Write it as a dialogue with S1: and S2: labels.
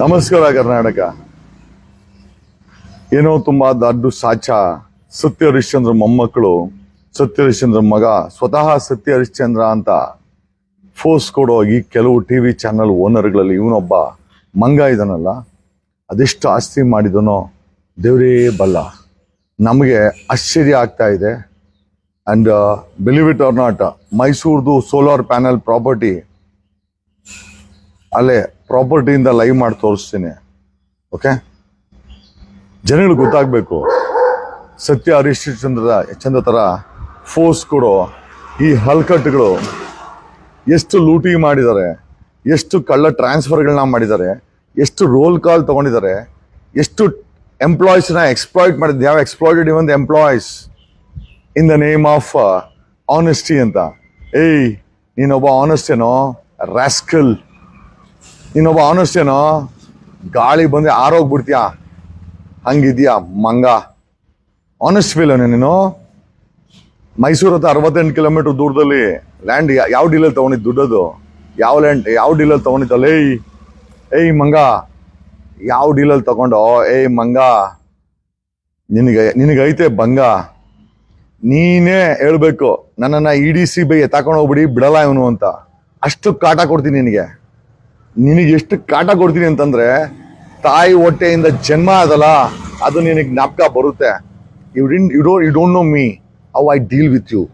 S1: ನಮಸ್ಕಾರ ಕರ್ನಾಟಕ. ಏನೋ ತುಂಬಾ ದೊಡ್ಡ ಸಾಚ ಸತ್ಯ ಹರಿಶ್ಚಂದ್ರ ಮೊಮ್ಮಕ್ಕಳು, ಸತ್ಯ ಹರಿಶ್ಚಂದ್ರ ಮಗ, ಸ್ವತಃ ಸತ್ಯ ಹರಿಶ್ಚಂದ್ರ ಅಂತ ಫೋರ್ಸ್ ಕೊಡೋಗಿ ಕೆಲವು ಟಿವಿ ಚಾನಲ್ ಓನರ್ಗಳಲ್ಲಿ ಇವನೊಬ್ಬ ಮಂಗ ಇದಾನಲ್ಲ, ಅದೆಷ್ಟು ಆಸ್ತಿ ಮಾಡಿದನೋ ದೇವರೇ ಬಲ್ಲ. ನಮಗೆ ಆಶ್ಚರ್ಯ ಆಗ್ತಾ ಇದೆ. And believe it or not ಮೈಸೂರ್ದು solar panel property ಅಲ್ಲೇ ಪ್ರಾಪರ್ಟಿಯಿಂದ ಲೈವ್ ಮಾಡಿ ತೋರಿಸ್ತೀನಿ. ಓಕೆ ಜನಗಳು ಗೊತ್ತಾಗಬೇಕು. ಸತ್ಯ, ಹರೀಶ್ ಚಂದ್ರ ಥರ ಫೋರ್ಸ್ ಕೊಡೋ ಈ ಹಲ್ಕಟ್ಗಳು ಎಷ್ಟು ಲೂಟಿ ಮಾಡಿದ್ದಾರೆ, ಎಷ್ಟು ಕಳ್ಳ ಟ್ರಾನ್ಸ್ಫರ್ಗಳನ್ನ ಮಾಡಿದ್ದಾರೆ, ಎಷ್ಟು ರೋಲ್ ಕಾಲ್ ತಗೊಂಡಿದ್ದಾರೆ, ಎಷ್ಟು ಎಂಪ್ಲಾಯೀಸ್ನ ಎಕ್ಸ್ಪ್ಲಾಯ್ಟ್ ಮಾಡಿದ್ದು ಯಾವ exploited even employees in the name of honesty ಅಂತ. ಏಯ್, ನೀನೊಬ್ಬ ಆನೆಸ್ಟೇನೋ ರಾಸ್ಕಲ್ ನೀನೊಬ್ಬ ಆನೆಸ್ಟ್ ಏನೋ ಗಾಳಿ ಬಂದ್ರೆ ಆರೋಗ್ಬಿಡ್ತೀಯಾ? ಹಂಗಿದ್ಯಾ ಮಂಗ? ಆನೆಸ್ಟ್ ಫೀಲ್ ನೀನು? ಮೈಸೂರು ಹತ್ರ ಅರವತ್ತೆಂಟು ಕಿಲೋಮೀಟರ್ ದೂರದಲ್ಲಿ ಲ್ಯಾಂಡ್ ಯಾವ ಡೀಲಲ್ಲಿ ತೊಗೊಂಡಿದ್ದು ದುಡ್ಡದು? ಯಾವ ಲ್ಯಾಂಡ್ ಯಾವ ಡೀಲಲ್ಲಿ ತೊಗೊಂಡಿದ್ದಲ್ಲ ಏಯ್ ಏಯ್ ಮಂಗ, ಯಾವ ಡೀಲಲ್ಲಿ ತಗೊಂಡೋ? ಏಯ್ ಮಂಗ, ನಿನಗೆ ನಿನಗೈತೆ ಬಂಗ ನೀನೇ ಹೇಳ್ಬೇಕು, ನನ್ನನ್ನು E D C B I ಎತ್ತಾಕೊಂಡು ಹೋಗ್ಬಿಡಿ, ಬಿಡಲ್ಲ ಇವನು ಅಂತ. ಅಷ್ಟು ಕಾಟ ಕೊಡ್ತೀನಿ ನಿನಗೆ. ನಿನಗೆ ಎಷ್ಟು ಕಾಟ ಕೊಡ್ತೀನಿ ಅಂತಂದ್ರೆ, ತಾಯಿ ಹೊಟ್ಟೆಯಿಂದ ಜನ್ಮ ಅದಲ್ಲ ಅದು ನಿನಗೆ ಜ್ಞಾಪಕ ಬರುತ್ತೆ. You didn't you don't you don't know me how I deal with you